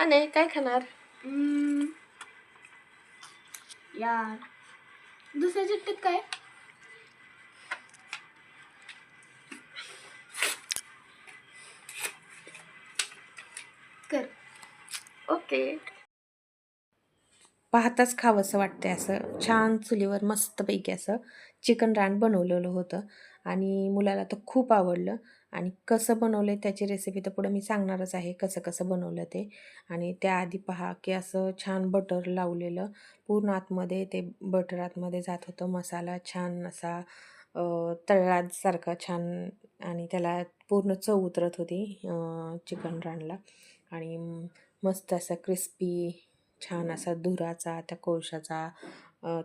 आणि काय खाणार हम्म. यार दुसऱ्या चिठ्ठीत काय कर ओके पाहताच खावंसं वाटतंय असं. छान चुलीवर मस्तपैकी असं चिकन रान बनवलेलं होतं. आणि मुलाला तर खूप आवडलं. आणि कसं बनवलं आहे त्याची रेसिपी तर पुढं मी सांगणारच आहे कसं कसं बनवलं ते. आणि त्याआधी पहा की असं छान बटर लावलेलं. पूर्ण आतमध्ये ते बटर आतमध्ये जात होतं. मसाला छान असा तळ्यासारखा तळासारखा छान आणि त्याला पूर्ण चव उतरत होती चिकन रानला आणि मस्त असा क्रिस्पी छान असा धुराचा त्या कोळशाचा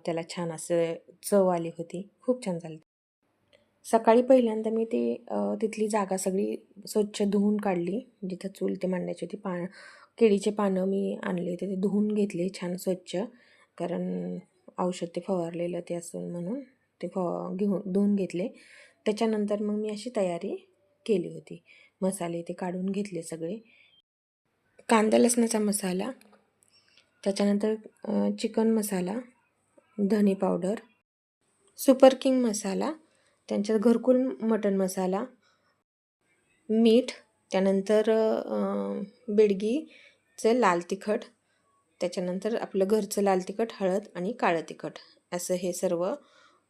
त्याला छान असं चव आली होती. खूप छान झाली. सकाळी पहिल्यांदा मी ते तिथली जागा सगळी स्वच्छ धुवून काढली. जिथं चूल ते मांडायची होती पान केळीचे पानं मी आणले होते ते धुवून घेतले छान स्वच्छ. कारण औषध ते फवारलेलं ते असून म्हणून ते फ घेऊन धुवून घेतले. त्याच्यानंतर मग मी अशी तयारी केली होती. मसाले ते काढून घेतले सगळे. कांदा लसणाचा मसाला त्याच्यानंतर चिकन मसाला धने पावडर सुपर किंग मसाला त्यांच्यात घरकुल मटण मसाला मीठ त्यानंतर बेडगीचं लाल तिखट त्याच्यानंतर आपलं घरचं लाल तिखट हळद आणि काळं तिखट. असं हे सर्व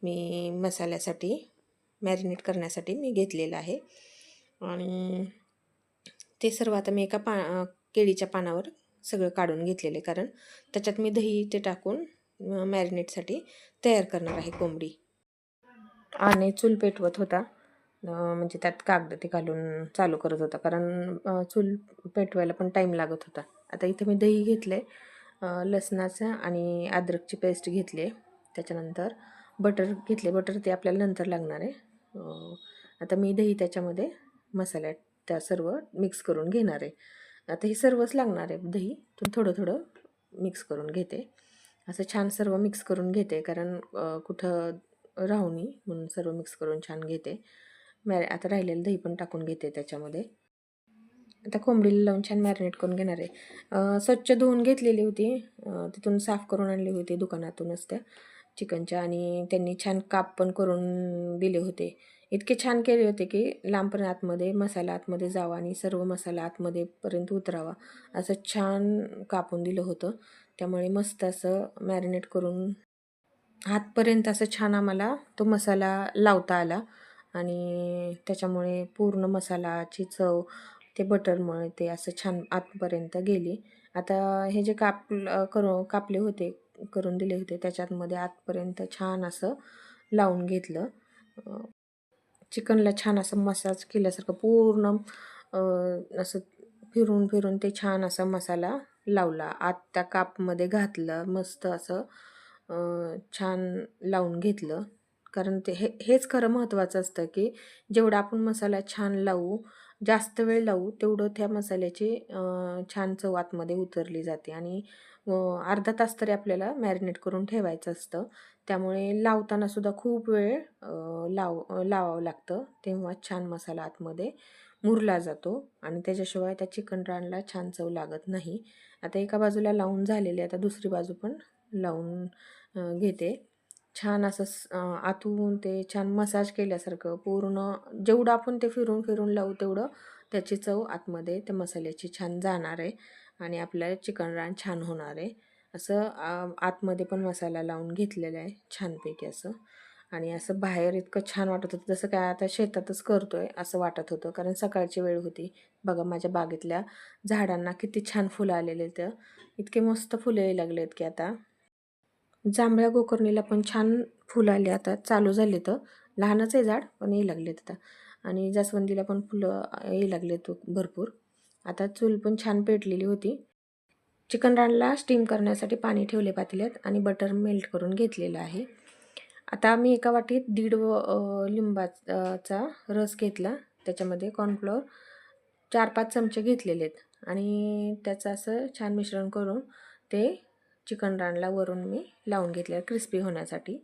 मी मसाल्यासाठी मॅरिनेट करण्यासाठी मी घेतलेलं आहे. आणि ते सर्व आता मी एका पा केळीच्या पानावर सगळं काढून घेतलेले कारण त्याच्यात मी दही ते टाकून मॅरिनेटसाठी तयार करणार आहे कोंबडी. आणि चूल पेटवत होता. म्हणजे त्यात कागद ते घालून चालू करत होता. कारण चूल पेटवायला पण टाईम लागत होता. आता इथं मी दही घेतले अं, लसणाचं आणि अद्रकची पेस्ट घेतली त्याच्यानंतर बटर घेतले बटर ते आपल्याला नंतर लागणार आहे. आता मी दही त्याच्यामध्ये मसाल्यात त्या सर्व मिक्स करून घेणार आहे. आता हे सर्वच लागणार आहे दही. तर थोडं थोडं मिक्स करून घेते. असं छान सर्व मिक्स करून घेते. कारण कुठं राहू म्हणून सर्व मिक्स करून छान घेते. मॅ आता राहिलेलं दही पण टाकून घेते त्याच्यामध्ये. आता कोंबडीला लावून छान मॅरिनेट करून घेणार आहे. स्वच्छ धुवून घेतलेली होती. तिथून साफ करून आणली होती दुकानातूनच त्या चिकनच्या आणि त्यांनी छान काप पण करून दिले होते. इतके छान केले होते की लांबपर्यंत आतमध्ये मसाला आतमध्ये जावा आणि सर्व मसाला आतमध्ये पर्यंत उतरावा असं छान कापून दिलं होतं. त्यामुळे मस्त असं मॅरिनेट करून हातपर्यंत असं छान आम्हाला तो मसाला लावता आला. आणि त्याच्यामुळे पूर्ण मसालाची चव ते बटरमुळे ते असं छान आतपर्यंत गेली. आता हे जे काप करू कापले होते करून दिले होते त्याच्यातमध्ये आतपर्यंत छान असं लावून घेतलं. चिकनला छान असं मसाज केल्यासारखं पूर्ण असं फिरून फिरून ते छान असा मसाला लावला. आत त्या कापमध्ये घातलं मस्त असं छान लावून घेतलं. कारण ते हे हेच खरं महत्त्वाचं असतं की जेवढा आपण मसाला छान लावू जास्त वेळ लावू तेवढं त्या मसाल्याची छान चव आतमध्ये उतरली जाते. आणि अर्धा तास तरी आपल्याला मॅरिनेट करून ठेवायचं असतं. त्यामुळे लावतानासुद्धा खूप वेळ लाव लावावं लागतं. तेव्हा छान मसाला आतमध्ये मुरला जातो. आणि त्याच्याशिवाय त्या चिकन रानला छान चव लागत नाही. आता एका बाजूला लावून झालेली आता दुसरी बाजू पण लावून घेते. छान असं आतून ते छान मसाज केल्यासारखं पूर्ण जेवढं आपण ते फिरून फिरून लावू तेवढं त्याची चव आतमध्ये त्या मसाल्याची छान जाणार आहे आणि आपलं चिकन रान छान होणार आहे. असं आतमध्ये पण मसाला लावून घेतलेला आहे छानपैकी असं. आणि असं बाहेर इतकं छान वाटत होतं जसं काय आता शेतातच करतो आहे असं वाटत होतं कारण सकाळची वेळ होती. बघा माझ्या बागेतल्या झाडांना किती छान फुलं आलेले तर इतके मस्त फुलं यायला लागलेत की आता. जांभळ्या गोकर्णीला पण छान फुलं आले आता चालू झाले तर. लहानच आहे झाड पण यायला लागलेत आता. आणि जास्वंदीला पण फुलं येऊ लागलेत भरपूर. आता चूल पण छान पेटलेली होती. चिकन रानला स्टीम करण्यासाठी पाणी ठेवले पातेल्यात आणि बटर मेल्ट करून घेतलेलं आहे. आता मी एका वाटीत दीड व लिंबाचा रस घेतला. त्याच्यामध्ये कॉर्नफ्लोअर चार पाच चमचे घेतलेले आहेत आणि त्याचं असं छान मिश्रण करून ते चिकन रानला वरून मी लावून घेतलं क्रिस्पी होण्यासाठी.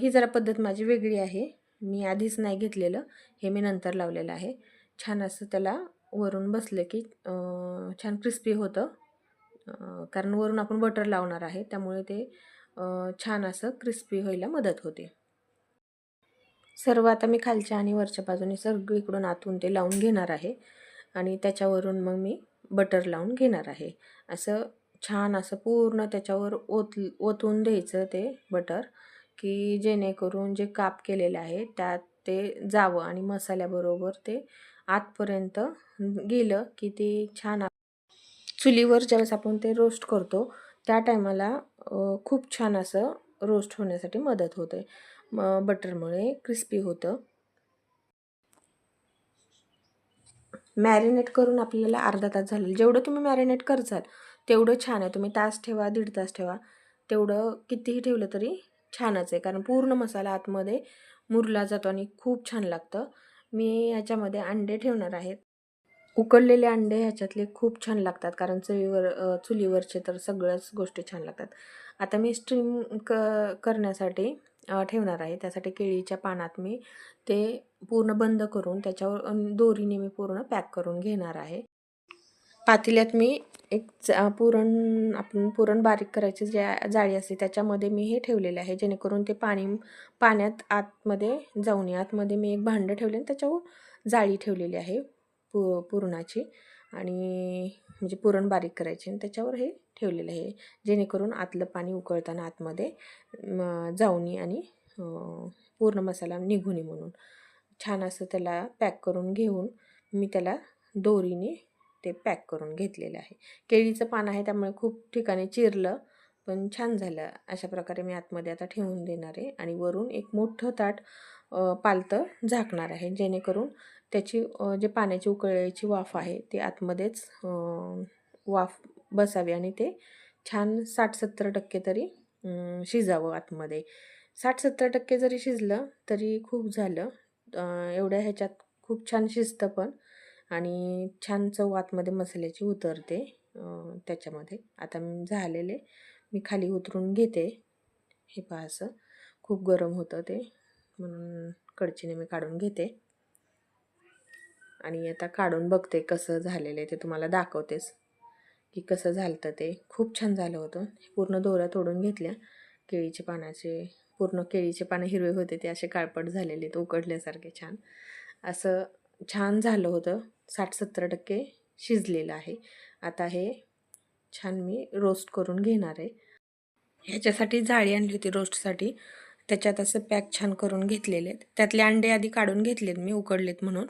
ही जरा पद्धत माझी वेगळी आहे. मी आधीच नाही घेतलेलं हे मी नंतर लावलेलं आहे. छान असं त्याला वरून बसलं की छान क्रिस्पी होतं. कारण वरून आपण बटर लावणार आहे त्यामुळे ते छान असं क्रिस्पी व्हायला मदत होते. सर्व आता मी खालच्या आणि वरच्या बाजूने सगळीकडून आतून ते लावून घेणार आहे. आणि त्याच्यावरून मग मी बटर लावून घेणार आहे. असं छान असं पूर्ण त्याच्यावर ओत ओतून द्यायचं ते बटर की जेणेकरून जे काप केलेले आहे त्यात ते जावं आणि मसाल्याबरोबर ते आतपर्यंत गेलं की ते छान चुलीवर ज्यावेळेस आपण ते रोस्ट करतो त्या टायमाला खूप छान असं रोस्ट होण्यासाठी मदत होते. म बटरमुळे क्रिस्पी होतं. मॅरिनेट करून आपल्याला अर्धा तास झालेलं. जेवढं तुम्ही मॅरिनेट करचाल तेवढं छान आहे. तुम्ही तास ठेवा दीड तास ठेवा. तेवढं कितीही ठेवलं तरी छानच आहे. कारण पूर्ण मसाला आतमध्ये मुरला जातो आणि खूप छान लागतं. मी ह्याच्यामध्ये अंडे ठेवणार आहेत उकडलेले अंडे ह्याच्यातले खूप छान लागतात. कारण चवीवर चुलीवरचे तर सगळ्याच गोष्टी छान लागतात. आता मी स्ट्रीम क करण्यासाठी ठेवणार आहे. त्यासाठी केळीच्या पानात मी ते पूर्ण बंद करून त्याच्यावर दोरीने मी पूर्ण पॅक करून घेणार आहे. पातेल्यात मी एक जा- पुरण आपण पुरण बारीक करायची ज्या जाळी असते त्याच्यामध्ये मी हे ठेवलेले आहे. जेणेकरून ते पाणी पाण्यात आतमध्ये जाऊ नये आतमध्ये मी एक भांडं ठेवले आणि त्याच्यावर जाळी ठेवलेली आहे पु पुरणाची. आणि म्हणजे पुरण बारीक करायची आणि त्याच्यावर हे ठेवलेलं आहे. जेणेकरून आतलं पाणी उकळताना आतमध्ये जाऊनी आणि पूर्ण मसाला निघू म्हणून. छान असं त्याला पॅक करून घेऊन मी त्याला दोरीने ते पॅक करून घेतलेलं आहे. केळीचं पान आहे त्यामुळे खूप ठिकाणी चिरलं पण छान झालं. अशा प्रकारे मी आतमध्ये आता ठेवून देणार आहे आणि वरून एक मोठं ताट पालतं झाकणार आहे. जेणेकरून त्याची जे पाण्याची उकळायची वाफ आहे ते आतमध्येच वाफ बसावी आणि ते छान साठ सत्तर टक्के तरी शिजावं आतमध्ये. साठ सत्तर टक्के जरी शिजलं तरी खूप झालं. एवढ्या ह्याच्यात खूप छान शिजतं पण आणि छान चव आतमध्ये मसाल्याची उतरते त्याच्यामध्ये. आता मी झालेले मी खाली उतरून घेते. हे पहा असं. खूप गरम होतं ते. म्हणून कडचीने मी काढून घेते. आणि आता काढून बघते कसं झालेलं आहे ते तुम्हाला दाखवतेच. की कसं झालं ते. खूप छान झालं होतं. पूर्ण दोऱ्या तोडून घेतल्या. केळीचे पानाचे पूर्ण केळीचे पानं हिरवे होते ते असे काळपट झालेले ते उकडल्यासारखे छान. असं छान झालं होतं. साठ सत्तर टक्के शिजलेलं आहे. आता हे छान मी रोस्ट करून घेणार आहे. ह्याच्यासाठी जाळी आणली होती रोस्टसाठी. त्याच्यात असं पॅक छान करून घेतलेले आहेत. त्यातले अंडे आधी काढून घेतलेत मी उकडलेत म्हणून.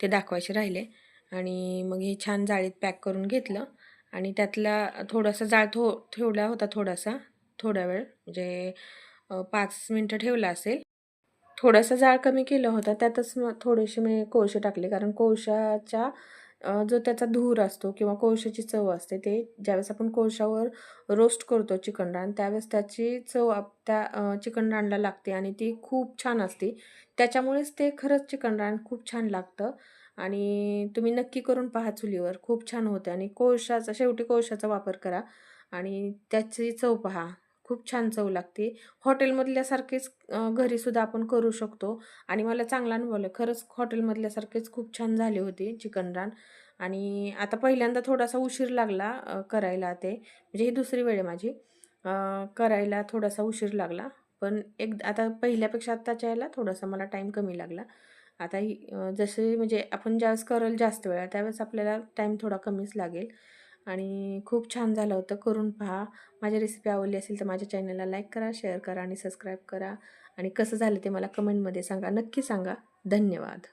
ते दाखवायचे राहिले. आणि मग हे छान जाळीत पॅक करून घेतलं. आणि त्यातला थोडासा जाळ थो ठेवला होता थोडासा थोडा वेळ. म्हणजे पाच मिनटं ठेवला असेल. थोडासा जाळ कमी केला होता. त्यातच मग थोडेसे मी कोळसे टाकले. कारण कोळशाच्या जो त्याचा धूर असतो किंवा कोळशाची चव असते ते ज्यावेळेस आपण कोळशावर रोस्ट करतो चिकन रान त्यावेळेस त्याची चव आप त्या चिकन रानला लागते आणि ती खूप छान असते. त्याच्यामुळेच ते खरंच चिकन रान खूप छान लागतं. आणि तुम्ही नक्की करून पहा चुलीवर खूप छान होते आणि कोळशाचा शेवटी कोळशाचा वापर करा आणि त्याची चव पहा. खूप छान चव लागते. हॉटेलमधल्यासारखेच घरीसुद्धा आपण करू शकतो. आणि मला चांगला अनुभव आला खरंच हॉटेलमधल्यासारखेच खूप छान झाले होते चिकन रान. आणि आता पहिल्यांदा थोडासा उशीर लागला करायला ते. म्हणजे ही दुसरी वेळ आहे माझी. करायला थोडासा उशीर लागला. पण एक आता पहिल्यापेक्षा आत्ताच्या याला थोडासा मला टाईम कमी लागला. आता ही जसे म्हणजे आपण ज्यावेळेस करेल जास्त वेळा त्यावेळेस आपल्याला टाईम थोडा कमीच लागेल. आणि खूप छान झालं होतं. करून पहा. माझी रेसिपी आवडली असेल तर माझ्या चॅनलला लाईक करा शेअर करा आणि सबस्क्राईब करा. आणि कसं झालं ते मला कमेंटमध्ये सांगा. नक्की सांगा. धन्यवाद.